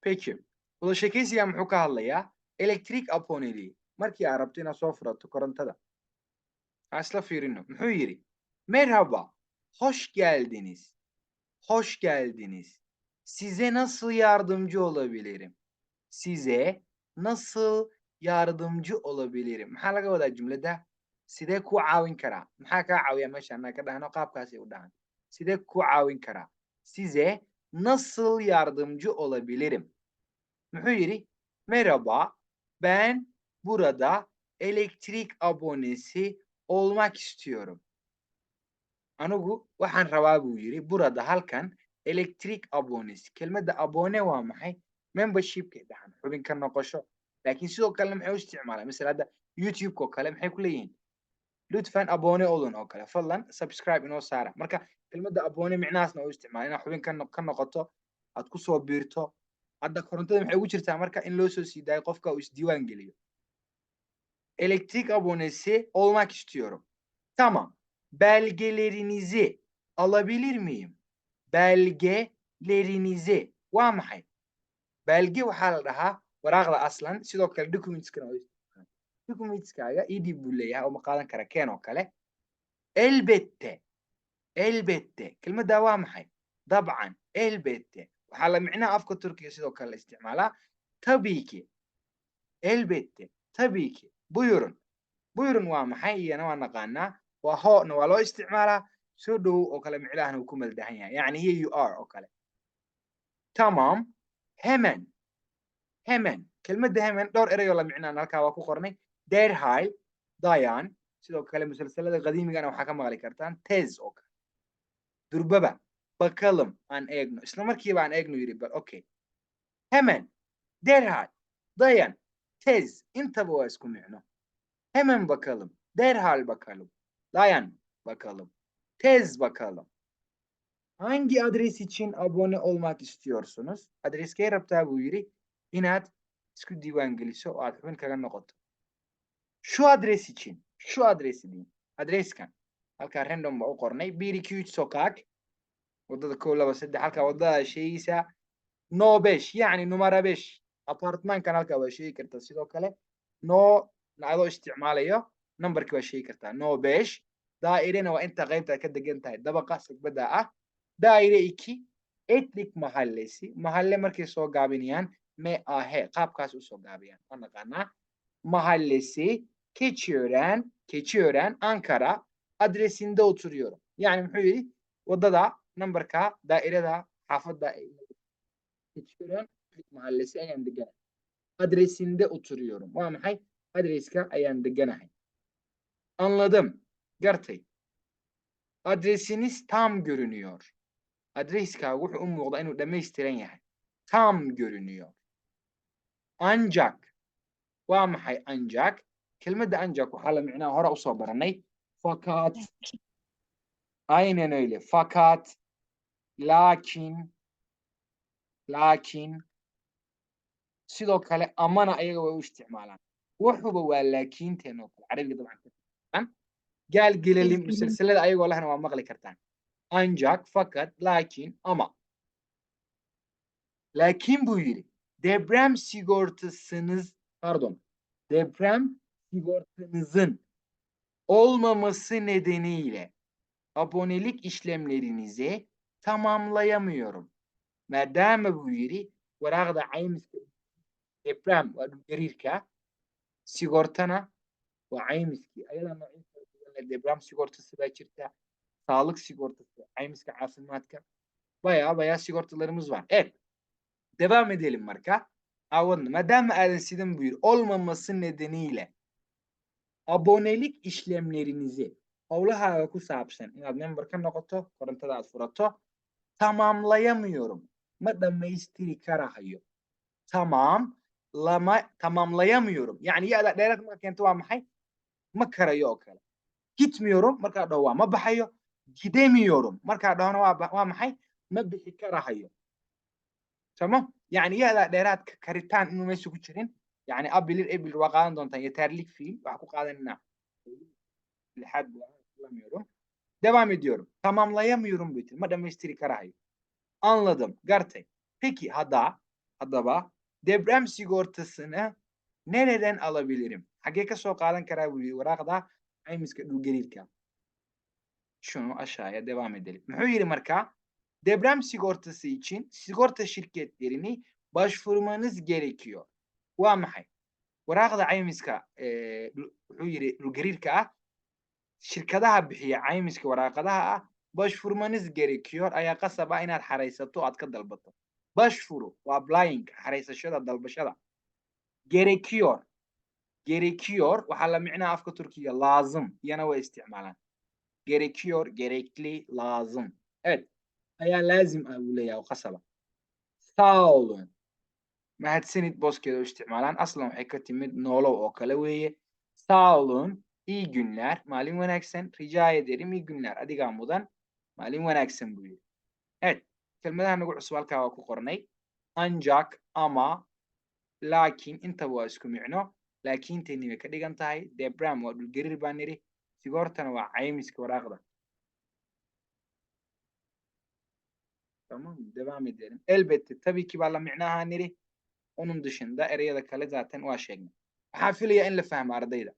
peki. Wada sheekaysiga muxuu ka hadlayaa electric abonely markii aad rabto inaad soo furato korontada ha isla fiirino muxuu yidhi merhaba. Hoş geldiniz. Hoş geldiniz. Size nasıl yardımcı olabilirim? Size nasıl yardımcı olabilirim? Maxaa laga wadaa jumladda sidee ku caawin karaa maxaa kaa caawiya meesha anaa ka dhahno qaabkaasay u dhahan sidee ku caawin karaa size nasıl yardımcı olabilirim? Yidhi merhaba. Ben burada elektrik abonesi olmak istiyorum. Anigu waxaan rabaa buu yidhi burada halkan electric abonesi. Kelmadda abone waa maxay membershipkay dhahan xubin ka noqosho laakiin sidoo kalena maxay u isticmaalaan misala hadda youtube-ka oo kale maxay ku leeyihiin abone olun oo kale fadlan subscribe inoo saara marka kelmadda abone micnahaasna u isticmaala inaad xubin ka, no ka noqoto aad ku soo biirto hadda korontada maxay ugu jirtaa marka in loo soo sii daayo qofka uu isdiiwaan geliyo. Elektrik abonesi olmak istiyorum tamam. Belgelerinizi alabilir miyim? Belgelerinizi waa maxay? Belge waxaa la dhahaa waraaqda aslan sidoo kale documentskana documentskaaga edib buu leeyahay oo ma qaadan kara keen oo kale. Elbette elbette kelmaddaa waa maxay dabcan elbette waxaa la micnaha afka turkiga sidoo kale la isticmaalaa tabii ki elbette tabii ki buyurun buyurun waa maxay iyana waa naqaanaa waa hoona waa loo isticmaalaa soo dhowow oo kale micnahana uu ku maldahan yahay yacni here you are oo kale tamam hemen hemen kelmadda hemen dhowr ereyoo la micnaan halkaa waa ku qornay derhal dayan sidoo kale musalsalada qadiimigana waxaa ka maqli kartaan tez oo durbaba bakalum aan eegno isla markiiba aan eegno yidhi bal okay hemen derhal dayan tez intaba waa isku micno hemen bakalım. Derhal bakalım. Dayan bakalım. Tez bakalım. Hangi adres için abone olmak istiyorsunuz? Adreskee rabtaa buu yidhi inaad isku diiwaan geliso oo aad xubin kaga noqoto şu adres için şu adresi deyin adreskan halkaa random baa u qornay. Bir iki üç sokak waddada kow laba saddex halkaa waddada sheegaysaa no besh yacni numara besh. Apartmankan halkaa waa sheegi kartaa sidoo kale no adoo isticmaalayo numberki waa sheegi kartaa no besh. Daa'irena waa inta qaybta ka degan tahay. Dabaqa sagbada ah. Daa'ire iki etlik mahallesi mahalle markay soo gaabinayaan me ahe qaabkaas u soo gaabiyaan. Waa mahallesi keçiören keçiören ankara adresinde oturuyorum. Yani muxuu yidhi wadada numberka daa'irada xaafadda keçiören mahallesi ayaan deganahay adresinde oturuyorum. Waa maxay adreska ayaan deganahay anladım. Gartay adresiniz tam görünüyor. Adreskaaga wuxuu u muuqdaa inuu dhammaystiran yahay tam görünüyor. Ancak waa maxay ancak. Kelmadda ancak waxaa la micnaha hore usoo baranay fakat aynen öyle. Fakat lakin lakin sidoo kale amana ayaga way u isticmaalaan wuxuba waa laakiinteen oo kale carabiga dabcan gaal gelelim musalsalada ayagoo lehna waa maqli kartaan ancak fakat lakin ama. Lakin buu yidhi deprem sigortasınız pardon. Deprem sigortanızın olmaması nedeniyle abonelik işlemlerinizi tamamlayamıyorum. Merdame bu yeri ve rağda şey, deprem verirken sigortana ve aymiski şey, ayılan deprem sigortası ve çirte sağlık sigortası aymiski şey asimatka baya baya sigortalarımız var. Evet. Devam edelim marka. Avun. Madem Ersin'in buyur olmaması nedeniyle abonelik işlemlerinizi howlahaaga ku saabsan inaad member ka noqoto korontada aad furato tamamlayamıyorum. Ma dhammaystiri karahayo tamam. Lama tamamlayamıyorum. Yani ya-da dheeraad marka keento waa maxay ma karayo oo kale gitmiyorum. Markaa dhaho waa ma baxayo gidemiyorum. Markaa dhahona waa maxay ma bixi karahayo tamam. Yani ya-da dheeraadka karitaan inuu meesha ku jirin yani abilir ebil waa qaadan doontaan yeterlik fiil waxaa ku qaadanina lixaad buu ahaa, hatırlamıyorum. Devam ediyorum. Tamamlayamıyorum bütün. Ma dhammaystiri karahayo. Anladım. Gartay. Peki hada haddaba deprem sigortasını nereden alabilirim xaggee ka soo qaadan karaa buu yidhi waraaqda caymiska dhulgariirka şunu aşağıya devam edelim muxuu yidhi marka deprem sigortası için sigorta şirketlerini başvurmanız gerekiyor waa maxay? Waraaqda caymiska wuxuu yidhi dhulgariirka ah shirkadaha bixiya caymiska waraaqadaha ah başvurmanız gerekiyor ayaa qasab ah inaad xaraysato aad ka dalbato. Başvuru waa applying xaraysashada dalbashada. Gerekiyor gerekiyor waxaa la micnaha afka turkiga lazım iyana way isticmaalaan. Gerekiyor gerekli lazım evet ayaa laazim ah buu leeyahay oo qasaba. Olun mahadsanid booskeeda u isticmaalaan aslan waxay ka timid noolow oo kale weeye sağ olun iyi günler maalin wanaagsan rica ederim iyi günler adigaa mudan maalin wanaagsan buu yidhi evet kelmadaha nagu cusub halkaa waa ku qornay ancak ama laakiin intaba waa isku micno laakiintayni bay ka dhigan tahay debram waa dhulgariir baa nidhi sigoortana waa caymiska waraaqda tabii ki baa la micnaha nidhi onun dışında ereyada kale zaten waa sheegnay waxaan filayaa in la fahmo ardayda